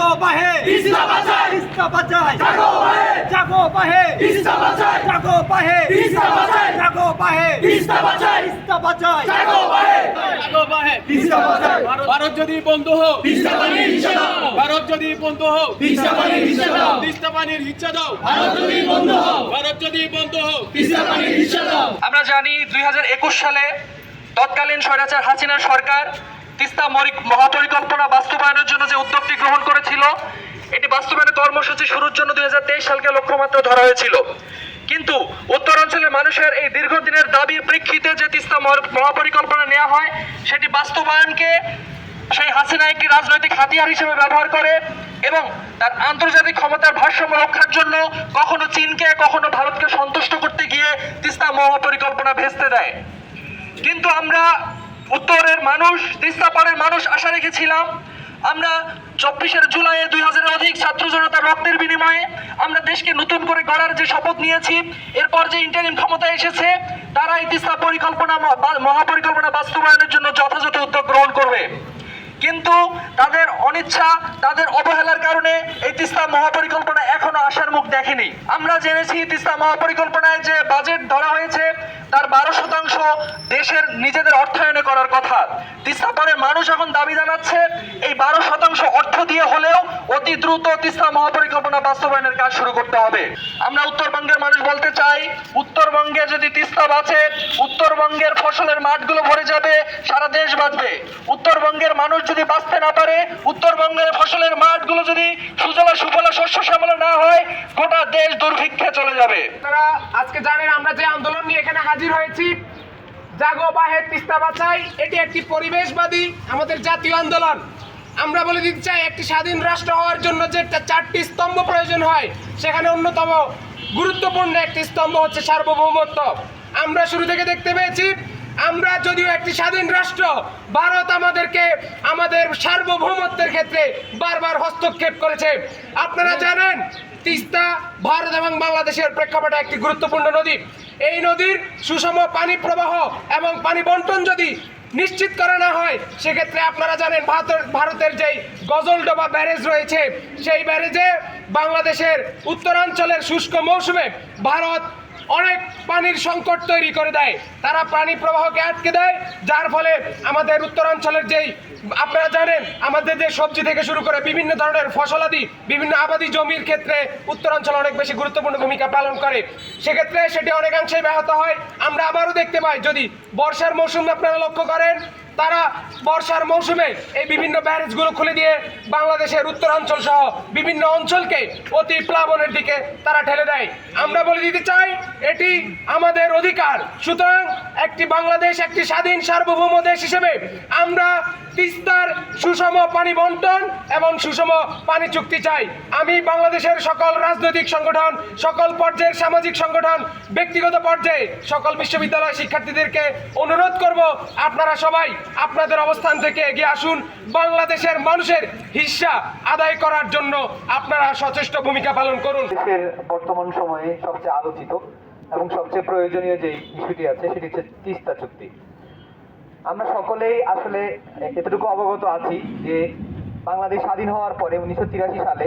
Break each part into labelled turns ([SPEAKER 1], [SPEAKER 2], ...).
[SPEAKER 1] জাগো বাহে।
[SPEAKER 2] তিস্তা বাঁচাই
[SPEAKER 1] তিস্তা বাঁচাই
[SPEAKER 2] জাগো বাহে।
[SPEAKER 1] জাগো বাহে।
[SPEAKER 2] তিস্তা বাঁচাই
[SPEAKER 1] জাগো বাহে।
[SPEAKER 2] তিস্তা বাঁচাই
[SPEAKER 1] জাগো বাহে।
[SPEAKER 2] তিস্তা বাঁচাই
[SPEAKER 1] তিস্তা বাঁচাই
[SPEAKER 2] জাগো বাহে।
[SPEAKER 3] জাগো বাহে।
[SPEAKER 2] তিস্তা বাঁচাই
[SPEAKER 3] ভারত যদি বন্ধ হোক
[SPEAKER 2] তিস্তা পানির ইচ্ছা দাও।
[SPEAKER 3] ভারত যদি বন্ধ হোক
[SPEAKER 2] তিস্তা পানির ইচ্ছা দাও।
[SPEAKER 3] তিস্তা পানির ইচ্ছা দাও।
[SPEAKER 2] ভারত যদি বন্ধ হোক
[SPEAKER 3] ভারত যদি বন্ধ হোক
[SPEAKER 2] তিস্তা পানির ইচ্ছা দাও।
[SPEAKER 4] আমরা জানি দুই হাজার একুশ সালে তৎকালীন স্বৈরাচার হাসিনার সরকার তিস্তা মহাপরিকল্পনা বাস্তবায়নের জন্য যে উদ্যোগটি গ্রহণ করেছিল, এটি বাস্তবায়নের কর্মসূচি শুরুর জন্য দুই সালকে লক্ষ্যমাত্রা ধরা হয়েছিল। কিন্তু উত্তরাঞ্চলের মানুষের এই দীর্ঘদিনের দাবির প্রেক্ষিতে যে তিস্তা মহা- মহাপরিকল্পনা নেওয়া হয়, সেটি বাস্তবায়নকে সেই হাসিনা একটি রাজনৈতিক হাতিয়ার হিসেবে ব্যবহার করে এবং তার আন্তর্জাতিক ক্ষমতার ভারসাম্য রক্ষার জন্য কখনো চীনকে, কখনো ভারতকে সন্তুষ্ট করতে গিয়ে তিস্তা মহাপরিকল্পনা ভেস্তে দেয়। কিন্তু আমরা উত্তরের মানুষ, তিস্তাপাড়ের মানুষ আশা রেখেছিলাম। আমরা চব্বিশের জুলাইয়ে দুই হাজারের অধিক ছাত্র জনতার রক্তের বিনিময়ে আমরা দেশকে নতুন করে গড়ার যে শপথ নিয়েছি, এরপর যে ইন্টারিম ক্ষমতা এসেছে তারা এই তিস্তা পরিকল্পনা মহাপরিকল্পনা বাস্তবায়নের জন্য যথাযথ উদ্যোগ গ্রহণ করবে। কিন্তু তাদের অনিচ্ছা, তাদের অবহেলার কারণে এই তিস্তা মহাপরিকল্পনা এখনও আসার মুখ দেখেনি। আমরা জেনেছি তিস্তা মহাপরিকল্পনায় যে বাজেট ধরা হয়েছে, তার বারো শতাংশ দেশের নিজেদের অর্থায়নে করার কথা। তিস্তা পরে মানুষ এখন দাবি জানাচ্ছে, এই বারো শতাংশ অর্থ দিয়ে হলেও অতি দ্রুত তিস্তা মহাপরিকল্পনা বাস্তবায়নের কাজ শুরু করতে হবে। আমরা উত্তরবঙ্গের মানুষ বলতে চাই, উত্তরবঙ্গে যদি তিস্তা বাঁচে, উত্তরবঙ্গের ফসলের মাঠগুলো ভরে যাবে, সারা দেশ বাঁচবে। উত্তরবঙ্গের মানুষ যদি বাঁচতে না পারে, উত্তরবঙ্গের ফসলের মাঠগুলো যদি সুজলা সুফলা শস্য শ্যামলা না হয়, গোটা দেশ দুর্ভিক্ষে চলে যাবে।
[SPEAKER 5] আপনারা আজকে জানেন, আমরা যে আন্দোলন নিয়ে এখানে হাজির হয়েছি, জাগো বাহের তিস্তা বাঁচাই এটি একটি পরিবেশবাদী আমাদের জাতীয় আন্দোলন। আমরা বলে দিতে চাই, একটি স্বাধীন রাষ্ট্র হওয়ার জন্য যে চারটি স্তম্ভ প্রয়োজন হয়, সেখানে অন্যতম গুরুত্বপূর্ণ একটি স্তম্ভ হচ্ছে সার্বভৌমত্ব। আমরা শুরু থেকে দেখতে পেয়েছি আমরা যদিও একটি স্বাধীন রাষ্ট্র ভারত আমাদেরকে আমাদের সার্বভৌমত্বের ক্ষেত্রে বারবার হস্তক্ষেপ করেছে। আপনারা জানেন তিস্তা ভারত এবং বাংলাদেশের প্রেক্ষাপটে একটি গুরুত্বপূর্ণ নদী। এই নদীর সুষম পানি প্রবাহ এবং পানি বন্টন যদি নিশ্চিত করা না হয় সেক্ষেত্রে আপনারা জানেন ভারতের ভারতের যেই গজলডোবা ব্যারেজ রয়েছে সেই ব্যারেজে বাংলাদেশের উত্তরাঞ্চলের শুষ্ক মৌসুমে ভারত অনেক পানির সংকট তৈরি করে দেয়। তারা পানি প্রবাহকে আটকে দেয়, যার ফলে আমাদের উত্তরাঞ্চলের যেই, আপনারা জানেন, আমাদের যে সবজি থেকে শুরু করে বিভিন্ন ধরনের ফসলাদি বিভিন্ন আবাদি জমির ক্ষেত্রে উত্তরাঞ্চল অনেক বেশি গুরুত্বপূর্ণ ভূমিকা পালন করে। সেক্ষেত্রে সেটি অনেকাংশেই ব্যাহত হয়। আমরা আবারও দেখতে পাই, যদি বর্ষার মৌসুম আপনারা লক্ষ্য করেন তারা বর্ষার মৌসুমে এই বিভিন্ন ব্যারেজগুলো খুলে দিয়ে বাংলাদেশের উত্তরাঞ্চল সহ বিভিন্ন অঞ্চলকে অতি প্লাবনের দিকে তারা ঠেলে দেয়। আমরা বলে দিতে চাই, এটি আমাদের অধিকার। সুতরাং একটি বাংলাদেশ, একটি স্বাধীন সার্বভৌম দেশ হিসেবে আমরা তিস্তার সুষম পানি বন্টন এবং সুষম পানি চুক্তি চাই। আমি বাংলাদেশের সকল রাজনৈতিক সংগঠন, সকল পর্যায়ের সামাজিক সংগঠন, ব্যক্তিগত পর্যায়ে সকল বিশ্ববিদ্যালয় শিক্ষার্থীদেরকে অনুরোধ করব, আপনারা সবাই আপনাদের অবস্থান থেকে এগিয়ে আসুন। বাংলাদেশের মানুষের হিস্সা আদায় করার জন্য আপনারা সচেষ্ট ভূমিকা পালন করুন।
[SPEAKER 6] দেশের বর্তমান সময়ে সবচেয়ে আলোচিত এবং সবচেয়ে প্রয়োজনীয় যে ইস্যুটি আছে, সেটি হচ্ছে তিস্তা চুক্তি। আমরা সকলেই আসলে এতটুকু অবগত আছি যে বাংলাদেশ স্বাধীন হওয়ার পরে উনিশশো তিরাশি সালে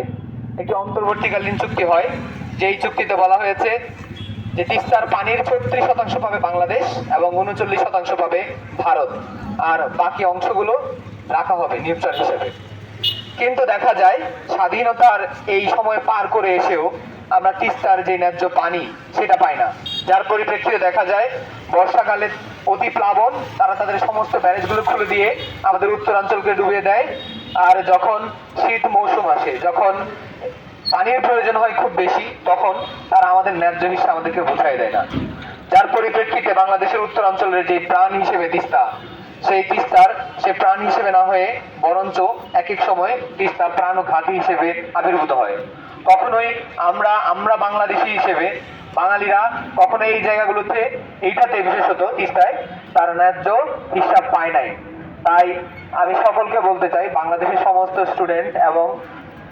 [SPEAKER 6] একটি অন্তর্বর্তীকালীন চুক্তি হয়। যেই চুক্তিতে বলা হয়েছে যে তিস্তার পানির ছত্রিশ শতাংশ পাবে বাংলাদেশ এবং উনচল্লিশ শতাংশ পাবে ভারত। আর বাকি অংশগুলো রাখা হবে নিউট্রাল হিসেবে। কিন্তু দেখা যায়, স্বাধীনতার এই সময় পার করে এসেও আমরা তিস্তার যে ন্যায্য পানি, সেটা পাই না। যার পরিপ্রেক্ষিতে দেখা যায়, বর্ষাকালে অতি প্লাবন, তারা তাদের সমস্ত ব্যারেজগুলো খুলে দিয়ে আমাদের উত্তরাঞ্চলকে ডুবিয়ে দেয়। আর যখন শীত মৌসুম আসে, যখন পানির প্রয়োজন হয় খুব বেশি, তখন তারা আমাদের ন্যায্য হিসেবে আমাদেরকে বোঝাই দেয় না। যার পরিপ্রেক্ষিতে বাংলাদেশের উত্তরাঞ্চলের যে প্রাণ হিসেবে তিস্তা, সেই তিস্তার, সে প্রাণ হিসেবে না হয়ে বরঞ্চ এক এক সময় তিস্তা প্রাণ ও ঘাঁটি হিসেবে আবির্ভূত হয়। কখনোই আমরা আমরা বাংলাদেশি হিসেবে, বাঙালিরা কখনো এই জায়গাগুলোতে, এইটাতে বিশেষত তিস্তায় তার ন্যায্য হিসাব পায় নাই। তাই আমি সকলকে বলতে চাই, বাংলাদেশের সমস্ত স্টুডেন্ট এবং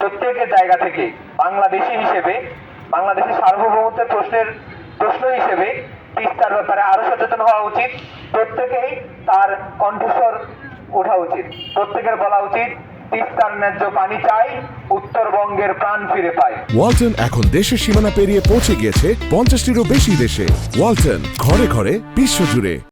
[SPEAKER 6] প্রত্যেকের জায়গা থেকে বাংলাদেশি হিসেবে, বাংলাদেশের সার্বভৌমত্বের প্রশ্নের প্রশ্ন হিসেবে তিস্তার ব্যাপারে আরও সচেতন হওয়া উচিত। প্রত্যেকেই তার কণ্ঠস্বর ওঠা উচিত। প্রত্যেকের বলা উচিত তিস্তার ন্যায্য পানি চাই, উত্তরবঙ্গের প্রাণ ফিরে পাই।
[SPEAKER 7] ওয়ালটন এখন দেশের সীমানা পেরিয়ে পৌঁছে গিয়েছে পঞ্চাশটিরও বেশি দেশে। ওয়ালটন, ঘরে ঘরে, বিশ্বজুড়ে।